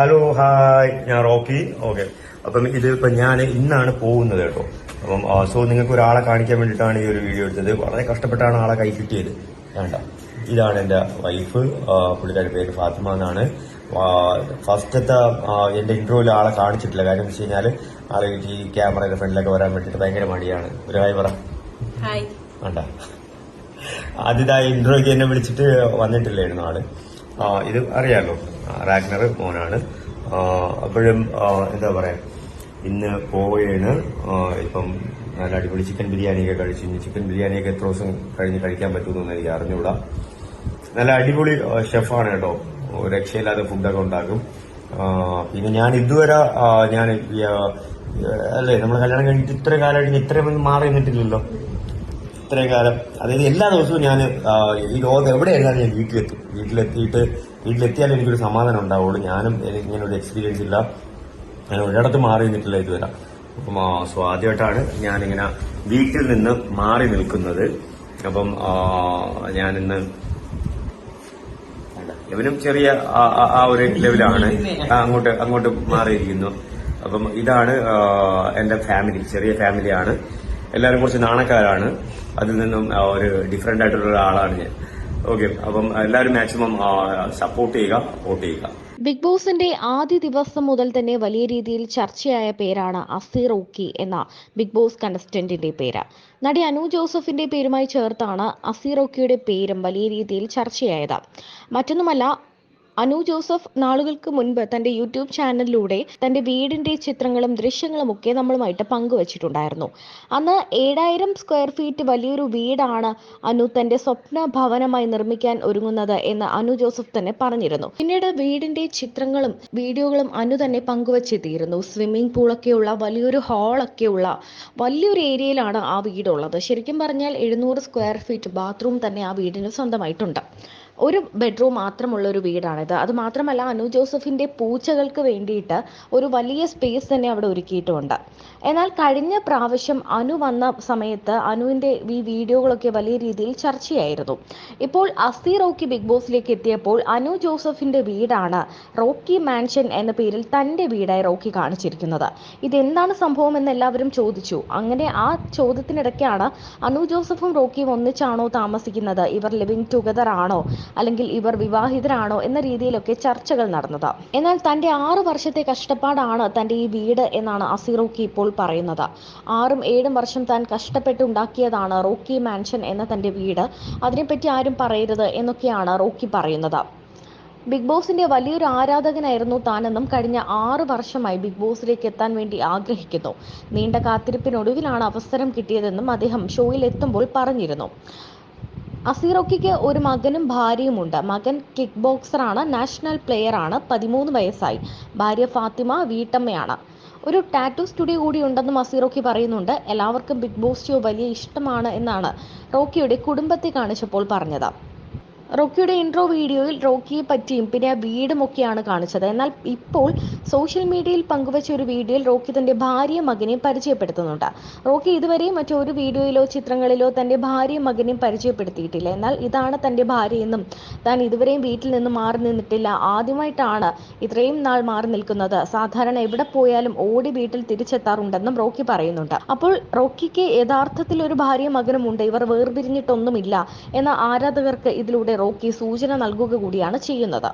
Hello hi ഞാൻ Rocky. Okay അപ്പം ഇത് ഇപ്പൊ ഞാൻ ഇന്നാണ് പോകുന്നത് കേട്ടോ. അപ്പം സോ നിങ്ങൾക്ക് ഒരാളെ കാണിക്കാൻ വേണ്ടിയിട്ടാണ് ഈ ഒരു വീഡിയോ എടുത്തത്. വളരെ കഷ്ടപ്പെട്ടാണ് ആളെ കൈ കിട്ടിയത്. വേണ്ട. ഇതാണ് എന്റെ വൈഫ് പുള്ളിക്കാരി പേര് ഫാത്തിമ എന്നാണ്. ഫസ്റ്റത്തെ എന്റെ ഇന്റർവ്യൂവിൽ ആളെ കാണിച്ചിട്ടില്ല. കാര്യം വെച്ച് കഴിഞ്ഞാൽ ആളെ ഈ ക്യാമറയുടെ ഫ്രണ്ടിലൊക്കെ വരാൻ വേണ്ടിയിട്ട് ഭയങ്കര മടിയാണ്. ഒരു ഹായ് പറ. വേണ്ട. ആദ്യത്തെ ഇന്റർവ്യൂക്ക് എന്നെ വിളിച്ചിട്ട് വന്നിട്ടില്ലായിരുന്നു ആൾ. ഇത് അറിയാലോ. റാഗ്നർ മോനാണ്. അപ്പോഴും എന്താ പറയാ ഇന്ന് പോവുകയാണ് ഇപ്പം നല്ല അടിപൊളി ചിക്കൻ ബിരിയാണിയൊക്കെ കഴിച്ചു. ചിക്കൻ ബിരിയാണിയൊക്കെ എത്ര ദിവസം കഴിഞ്ഞ് കഴിക്കാൻ പറ്റുമെന്ന് എനിക്ക് അറിഞ്ഞുകൂടാ. നല്ല അടിപൊളി ഷെഫാണ് കേട്ടോ. രക്ഷയില്ലാതെ ഫുഡൊക്കെ ഉണ്ടാക്കും. പിന്നെ ഞാൻ ഇതുവരെ ഞാൻ അല്ലേ നമ്മൾ കല്യാണം കഴിഞ്ഞിട്ട് ഇത്ര കാലമായിട്ട് ഇത്രയും മാറി നിന്നിട്ടില്ലല്ലോ. ഇത്രയും കാലം. അതായത് എല്ലാ ദിവസവും ഞാൻ ഈ ലോകം എവിടെയായിരുന്നാലും ഞാൻ വീട്ടിലെത്തും. വീട്ടിലെത്തിയിട്ട് വീട്ടിലെത്തിയാലേ എനിക്കൊരു സമാധാനം ഉണ്ടാവുള്ളൂ. ഞാനും എനിക്ക് ഇങ്ങനെ ഒരു എക്സ്പീരിയൻസ് ഇല്ല. ഞാൻ ഒരിടത്ത് മാറി നിന്നിട്ടില്ല ഇതുവരെ. അപ്പം സോ ആദ്യമായിട്ടാണ് ഞാനിങ്ങനെ വീട്ടിൽ നിന്ന് മാറി നിൽക്കുന്നത്. അപ്പം ഞാനിന്ന്. ഇവനും ചെറിയ ആ- ഒരു ലെവലാണ്. അങ്ങോട്ട് അങ്ങോട്ട് മാറിയിരിക്കുന്നു. അപ്പം ഇതാണ് എന്റെ ഫാമിലി ചെറിയ ഫാമിലിയാണ്. എല്ലാവരും കുറച്ച് നാണക്കാരാണ്. അതിൽ നിന്നും ഒരു ഡിഫറെന്റ് ആയിട്ടുള്ള ഒരാളാണ് ഞാൻ. ഓക്കെ അപ്പം എല്ലാവരും മാക്സിമം സപ്പോർട്ട് ചെയ്യുക വോട്ട് ചെയ്യുക. ബിഗ് ബോസിന്റെ ആദ്യ ദിവസം മുതൽ തന്നെ വലിയ രീതിയിൽ ചർച്ചയായ പേരാണ് അസീർ ഓക്കി എന്ന ബിഗ് ബോസ് കണ്ടസ്റ്റന്റിന്റെ പേര്. നടി അനു ജോസഫിന്റെ പേരുമായി ചേർത്താണ് അസീർ ഓക്കിയുടെ പേരും വലിയ രീതിയിൽ ചർച്ചയായത്. മറ്റൊന്നുമല്ല അനു ജോസഫ് നാളുകൾക്ക് മുൻപ് തന്റെ യൂട്യൂബ് ചാനലിലൂടെ തന്റെ വീടിന്റെ ചിത്രങ്ങളും ദൃശ്യങ്ങളും ഒക്കെ നമ്മളുമായിട്ട് പങ്കുവച്ചിട്ടുണ്ടായിരുന്നു. അന്ന് ഏഴായിരം സ്ക്വയർ ഫീറ്റ് വലിയൊരു വീടാണ് അനു തന്റെ സ്വപ്ന ഭവനമായി നിർമ്മിക്കാൻ ഒരുങ്ങുന്നത് എന്ന് അനു ജോസഫ് തന്നെ പറഞ്ഞിരുന്നു. പിന്നീട് വീടിന്റെ ചിത്രങ്ങളും വീഡിയോകളും അനു തന്നെ പങ്കുവച്ചെത്തിയിരുന്നു സ്വിമ്മിംഗ് പൂളൊക്കെയുള്ള വലിയൊരു ഹാളൊക്കെയുള്ള വലിയൊരു ഏരിയയിലാണ് ആ വീടുള്ളത്. ശരിക്കും പറഞ്ഞാൽ എഴുന്നൂറ് സ്ക്വയർ ഫീറ്റ് ബാത്റൂം തന്നെ ആ വീടിന് സ്വന്തമായിട്ടുണ്ട്. ഒരു ബെഡ്റൂം മാത്രമുള്ള ഒരു വീടാണിത് അത് മാത്രമല്ല അനു ജോസഫിന്റെ പൂച്ചകൾക്ക് വേണ്ടിയിട്ട് ഒരു വലിയ സ്പേസ് തന്നെ അവിടെ ഒരുക്കിയിട്ടുണ്ട് എന്നാൽ കഴിഞ്ഞ പ്രാവശ്യം അനു വന്ന സമയത്ത് അനുവിന്റെ ഈ വീഡിയോകളൊക്കെ വലിയ രീതിയിൽ ചർച്ചയായിരുന്നു. ഇപ്പോൾ അസി റോക്കി ബിഗ് ബോസിലേക്ക് എത്തിയപ്പോൾ അനു ജോസഫിന്റെ വീടാണ് റോക്കി മാൻഷൻ എന്ന പേരിൽ തന്റെ വീടായി റോക്കി കാണിച്ചിരിക്കുന്നത്. ഇതെന്താണ് സംഭവം എന്ന് എല്ലാവരും ചോദിച്ചു. അങ്ങനെ ആ ചോദ്യത്തിനിടയ്ക്കാണ് അനു ജോസഫും റോക്കിയും ഒന്നിച്ചാണോ താമസിക്കുന്നത്? ഇവർ ലിവിങ് ടുഗദർ ആണോ? അല്ലെങ്കിൽ ഇവർ വിവാഹിതരാണോ എന്ന രീതിയിലൊക്കെ ചർച്ചകൾ നടന്നത്. എന്നാൽ തന്റെ ആറു വർഷത്തെ കഷ്ടപ്പാടാണ് തന്റെ ഈ വീട് എന്നാണ് അസി റോക്കി ഇപ്പോൾ പറയുന്നത്. ആറും ഏഴും വർഷം താൻ കഷ്ടപ്പെട്ടുണ്ടാക്കിയതാണ് റോക്കി മാൻഷൻ എന്ന തന്റെ വീട്. അതിനെപ്പറ്റി ആരും പറയരുത് എന്നൊക്കെയാണ് റോക്കി പറയുന്നത്. ബിഗ് ബോസിന്റെ വലിയൊരു ആരാധകനായിരുന്നു താനെന്നും കഴിഞ്ഞ ആറ് വർഷമായി ബിഗ് ബോസിലേക്ക് എത്താൻ വേണ്ടി ആഗ്രഹിക്കുന്നു. നീണ്ട കാത്തിരിപ്പിനൊടുവിലാണ് അവസരം കിട്ടിയതെന്നും അദ്ദേഹം ഷോയിൽ എത്തുമ്പോൾ പറഞ്ഞിരുന്നു. അസീറോക്കിക്ക് ഒരു മകനും ഭാര്യയുമുണ്ട്. മകൻ കിക്ക് ബോക്സറാണ് നാഷണൽ പ്ലെയർ ആണ് പതിമൂന്ന് വയസ്സായി. ഭാര്യ ഫാത്തിമ വീട്ടമ്മയാണ്. ഒരു ടാറ്റു സ്റ്റുഡിയോ കൂടി ഉണ്ടെന്നും അസീറോക്കി പറയുന്നുണ്ട്. എല്ലാവർക്കും ബിഗ് ബോസ് ഷോ വലിയ ഇഷ്ടമാണ് എന്നാണ് റോക്കിയുടെ കുടുംബത്തെ കാണിച്ചപ്പോൾ പറഞ്ഞത്. റോക്കിയുടെ ഇൻട്രോ വീഡിയോയിൽ റോക്കിയെ പറ്റിയും പിന്നെ ആ വീടും ഒക്കെയാണ് കാണിച്ചത്. എന്നാൽ ഇപ്പോൾ സോഷ്യൽ മീഡിയയിൽ പങ്കുവച്ച ഒരു വീഡിയോയിൽ റോക്കി തന്റെ ഭാര്യയും മകനെയും പരിചയപ്പെടുത്തുന്നുണ്ട്. റോക്കി ഇതുവരെ മറ്റൊരു വീഡിയോയിലോ ചിത്രങ്ങളിലോ തന്റെ ഭാര്യയും മകനെയും പരിചയപ്പെടുത്തിയിട്ടില്ല. എന്നാൽ ഇതാണ് തന്റെ ഭാര്യയെന്നും താൻ ഇതുവരെയും വീട്ടിൽ നിന്ന് മാറി നിന്നിട്ടില്ല. ആദ്യമായിട്ടാണ് ഇത്രയും നാൾ മാറി നിൽക്കുന്നത്. സാധാരണ എവിടെ പോയാലും ഓടി വീട്ടിൽ തിരിച്ചെത്താറുണ്ടെന്നും റോക്കി പറയുന്നുണ്ട്. അപ്പോൾ റോക്കിക്ക് യഥാർത്ഥത്തിൽ ഒരു ഭാര്യയും മകനും ഉണ്ട്. ഇവർ വേർപിരിഞ്ഞിട്ടൊന്നുമില്ല എന്ന ആരാധകർക്ക് ഇതിലൂടെ റോക്കി സൂചന നൽകുക കൂടിയാണ് ചെയ്യുന്നത്.